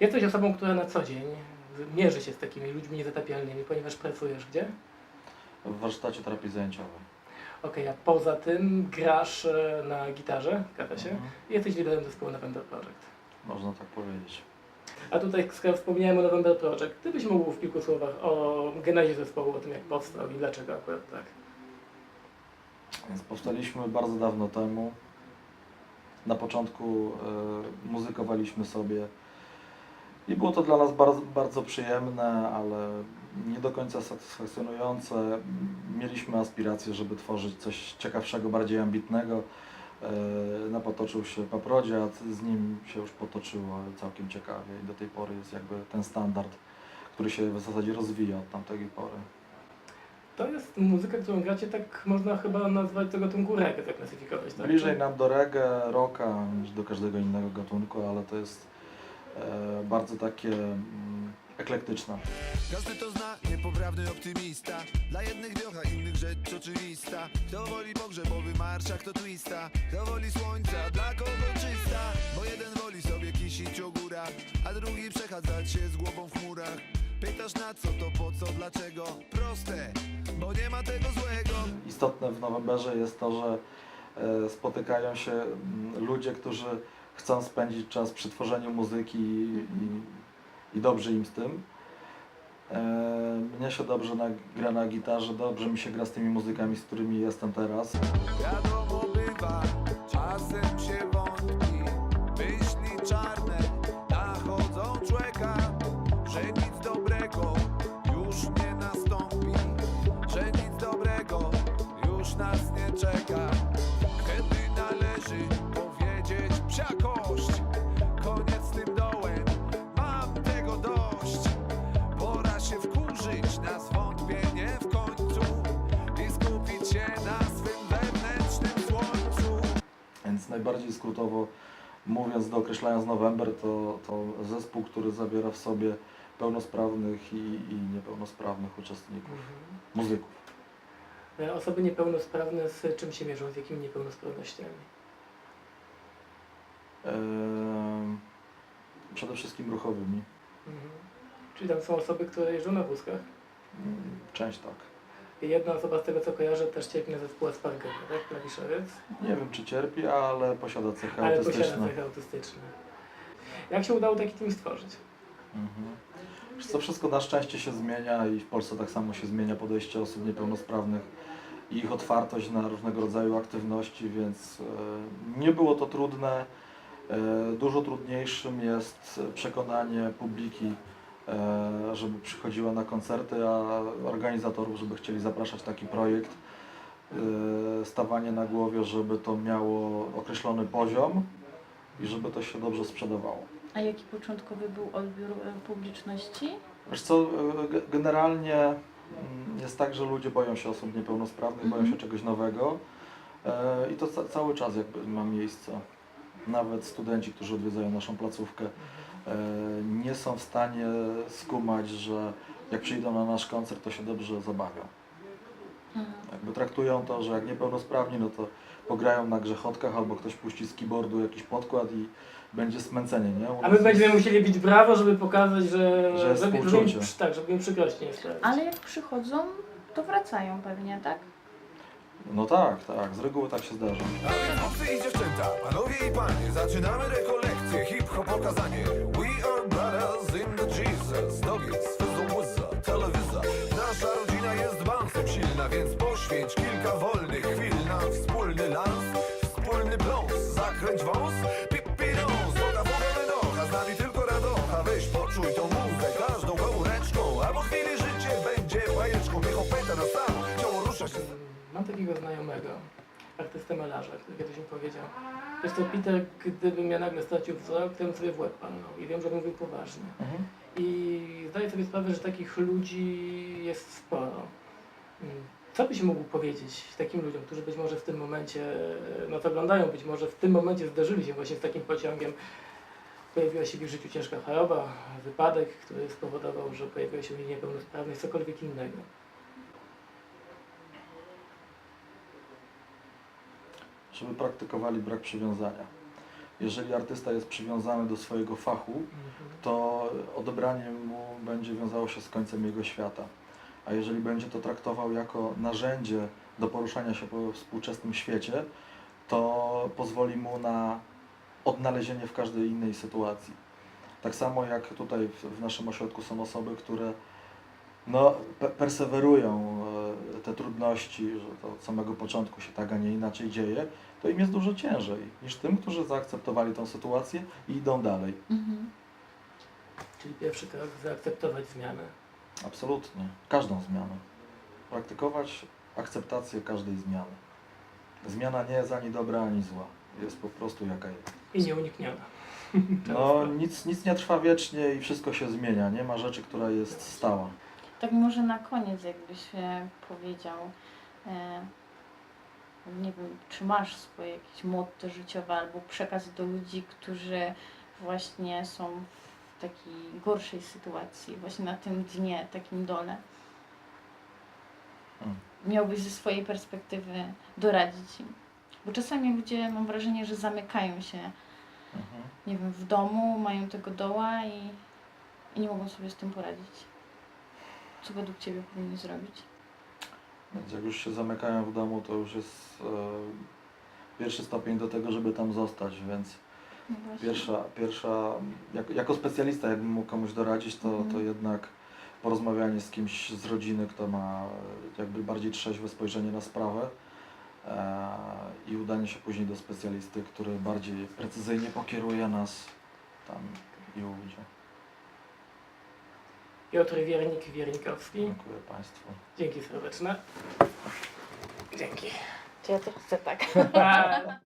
Jesteś osobą, która na co dzień mierzy się z takimi ludźmi niezatapialnymi, ponieważ pracujesz gdzie? W warsztacie terapii zajęciowej. Okej, a poza tym grasz e, na gitarze, zgadza się? Mhm. I jesteś liderem zespołu November Project. Można tak powiedzieć. A tutaj, skoro wspomniałem o November Project, gdybyś mógł w kilku słowach o genezie zespołu, o tym jak powstał i dlaczego akurat tak. Więc powstaliśmy bardzo dawno temu. Na początku e, muzykowaliśmy sobie i było to dla nas bardzo, bardzo przyjemne, ale nie do końca satysfakcjonujące. Mieliśmy aspiracje, żeby tworzyć coś ciekawszego, bardziej ambitnego. E, napotoczył się paprodziad, z nim się już potoczyło całkiem ciekawie i do tej pory jest jakby ten standard, który się w zasadzie rozwija od tamtej pory. To jest muzyka, którą gracie, tak można chyba nazwać tego gatunku reggae, tak klasyfikować, tak? Bliżej nam do reggae, rocka niż do każdego innego gatunku, ale to jest bardzo takie mm, eklektyczne. Każdy to zna, niepoprawny optymista. Dla jednych wiocha, innych rzecz oczywista. Kto woli pogrzebowy marsz, a kto twista? Kto woli słońca, dla kogo czysta? Bo jeden woli sobie kisić o górach A drugi przechadzać się z głową w chmurach Pytasz na co, to po co, dlaczego? Proste, bo nie ma tego złego. Istotne w Novemberze jest to, że e, spotykają się mm, ludzie, którzy chcą spędzić czas przy tworzeniu muzyki i, i, i dobrze im z tym. E, mnie się dobrze na, gra na gitarze, dobrze mi się gra z tymi muzykami, z którymi jestem teraz. Wiadomo bywa, psiakość Koniec z tym dołem, mam tego dość Pora się wkurzyć na zwątpienie w końcu I skupić się na swym wewnętrznym słońcu Więc najbardziej skrótowo mówiąc, dookreślając November, to, to zespół, który zawiera w sobie pełnosprawnych i, i niepełnosprawnych uczestników, Mhm. muzyków. E, Osoby niepełnosprawne z czym się mierzą, z jakimi niepełnosprawnościami? Przede wszystkim ruchowymi. Mhm. Czyli tam są osoby, które jeżdżą na wózkach. Mm, Część tak. I jedna osoba z tego co kojarzę też cierpi na zespół Aspergera, tak? Klawiszowiec. Nie wiem czy cierpi, ale posiada cechy Ale posiada autystyczne. cechy autystyczne. Jak się udało taki team stworzyć? Mhm. Co wszystko na szczęście się zmienia i w Polsce tak samo się zmienia podejście osób niepełnosprawnych i ich otwartość na różnego rodzaju aktywności, więc e, nie było to trudne. E, Dużo trudniejszym jest przekonanie publiki, e, żeby przychodziła na koncerty, a organizatorów, żeby chcieli zapraszać taki projekt. E, Stawanie na głowie, żeby to miało określony poziom i żeby to się dobrze sprzedawało. A jaki początkowy był odbiór publiczności? Wiesz co, ge- generalnie mm, jest tak, że ludzie boją się osób niepełnosprawnych, boją się Mhm. czegoś nowego i to ca cały czas jakby ma miejsce. Nawet studenci, którzy odwiedzają naszą placówkę, e, nie są w stanie skumać, że jak przyjdą na nasz koncert, to się dobrze zabawią. Mhm. Jakby traktują to, że jak niepełnosprawni, no to pograją na grzechotkach albo ktoś puści z keyboardu jakiś podkład i będzie smęcenie, nie? U A my nas będziemy jest- musieli bić brawo, żeby pokazać, że, Że jest żeby, żeby, współczucie. tak, żeby im przykrości nie sprawić. Ale jak przychodzą, to wracają pewnie, tak? No tak, tak, z reguły tak się zdarza. A więc chłopcy i dziewczęta, panowie i panie Zaczynamy rekolekcję, hip-hop pokazanie We are brothers in the Jesus fizzle wizza, telewizja Nasza rodzina jest bansem silna Więc poświęć kilka wolnych takiego znajomego, artystę malarza, który kiedyś mi powiedział, wiesz co, Peter, gdybym ja nagle stracił wzrok, to bym sobie w łeb palnął i wiem, że mówił poważnie. Mhm. I zdaję sobie sprawę, że takich ludzi jest sporo. Mm, Co byś mógł powiedzieć takim ludziom, którzy być może w tym momencie nas oglądają, być może w tym momencie zderzyli się właśnie z takim pociągiem, pojawiła się w ich życiu ciężka choroba, wypadek, który spowodował, że pojawiła się nich niepełnosprawność, cokolwiek innego. Żeby praktykowali brak przywiązania. Jeżeli artysta jest przywiązany do swojego fachu, Mhm. to odebranie mu będzie wiązało się z końcem jego świata. A jeżeli będzie to traktował jako narzędzie do poruszania się po współczesnym świecie, to pozwoli mu na odnalezienie w każdej innej sytuacji. Tak samo jak tutaj w, naszym ośrodku są osoby, które no, pe persewerują e, te trudności, że to od samego początku się tak, a nie inaczej dzieje, to im jest dużo ciężej niż tym, którzy zaakceptowali tą sytuację i idą dalej. Mhm. Czyli pierwszy krok zaakceptować zmianę. Absolutnie. Każdą zmianę. Praktykować akceptację każdej zmiany. Zmiana nie jest ani dobra, ani zła. Jest po prostu jaka jest. I nieunikniona. No, nic, nic nie trwa wiecznie i wszystko się zmienia. Nie ma rzeczy, która jest stała. Tak może na koniec jakbyś e, powiedział, e, nie wiem, czy masz swoje jakieś motto życiowe albo przekaz do ludzi, którzy właśnie są w takiej gorszej sytuacji, właśnie na tym dnie, takim dole. Hmm. Miałbyś ze swojej perspektywy doradzić im. Bo czasami ludzie, mam wrażenie, że zamykają się, Mhm. nie wiem, w domu, mają tego doła i, i nie mogą sobie z tym poradzić. Co według Ciebie powinni zrobić? Więc jak już się zamykają w domu, to już jest e, pierwszy stopień do tego, żeby tam zostać, więc No pierwsza, pierwsza jak, jako specjalista, jakbym mógł komuś doradzić, to, Mhm. to jednak porozmawianie z kimś z rodziny, kto ma e, jakby bardziej trzeźwe spojrzenie na sprawę e, i udanie się później do specjalisty, który bardziej precyzyjnie pokieruje nas tam i ujdzie. Piotr Wiernik, Wiernikowski. Dziękuję Państwu. Dzięki serdeczne. Dzięki. Czy ja to chcę tak?